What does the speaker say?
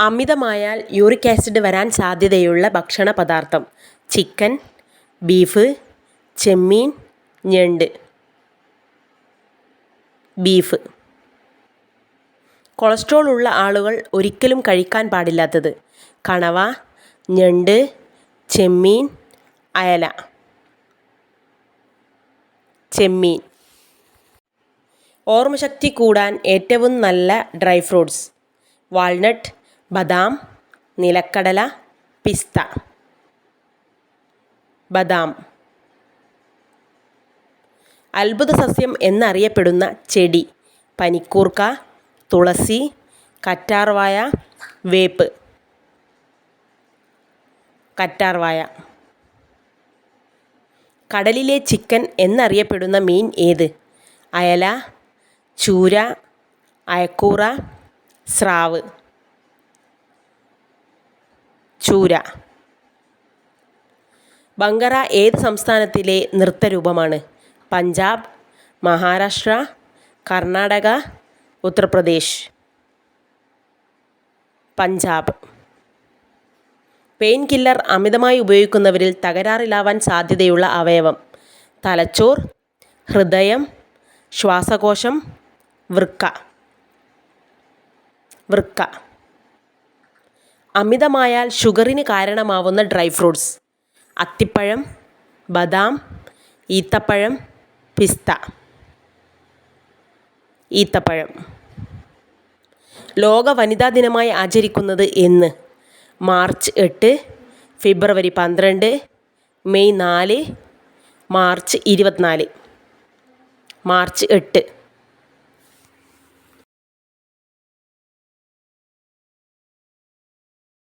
അമിതമായാൽ uric acid വരാൻ സാധ്യതയുള്ള ഭക്ഷണ പദാർത്ഥം ചിക്കൻ ബീഫ് ചെമ്മീൻ ഞണ്ട്. ബീഫ്. കൊളസ്ട്രോൾ ഉള്ള ആളുകൾ ഒരിക്കലും കഴിക്കാൻ പാടില്ലാത്തത് കണവ ഞണ്ട് ചെമ്മീൻ അയല. ചെമ്മീൻ. ഓർമ്മശക്തി കൂടാൻ ഏറ്റവും നല്ല ഡ്രൈ ഫ്രൂട്ട്സ്. വാൾനട്ട് ബദാം നിലക്കടല പിസ്ത. ബദാം. അത്ഭുത സസ്യം എന്നറിയപ്പെടുന്ന ചെടി. പനിക്കൂർക്ക തുളസി കറ്റാർവായ വേപ്പ്. കറ്റാർവായ. കടലിലെ ചിക്കൻ എന്നറിയപ്പെടുന്ന മീൻ ഏത്? അയല ചൂര അയക്കൂറ സ്രാവ്. ചൂര. ബങ്കറ ഏത് സംസ്ഥാനത്തിലെ നൃത്തരൂപമാണ്? പഞ്ചാബ് മഹാരാഷ്ട്ര കർണാടക ഉത്തർപ്രദേശ്. പഞ്ചാബ്. പെയിൻ കില്ലർ അമിതമായി ഉപയോഗിക്കുന്നവരിൽ തകരാറിലാവാൻ സാധ്യതയുള്ള അവയവം. തലച്ചോർ ഹൃദയം ശ്വാസകോശം വൃക്ക. വൃക്ക. അമിതമായാൽ ഷുഗറിന് കാരണമാവുന്ന ഡ്രൈ ഫ്രൂട്ട്സ്. അത്തിപ്പഴം ബദാം ഈത്തപ്പഴം പിസ്ത. ഈത്തപ്പഴം. ലോക വനിതാ ദിനമായി ആചരിക്കുന്നത് എന്ന്. മാർച്ച് എട്ട് ഫെബ്രുവരി പന്ത്രണ്ട് മെയ് നാല് മാർച്ച് ഇരുപത്തിനാല്. മാർച്ച് എട്ട്.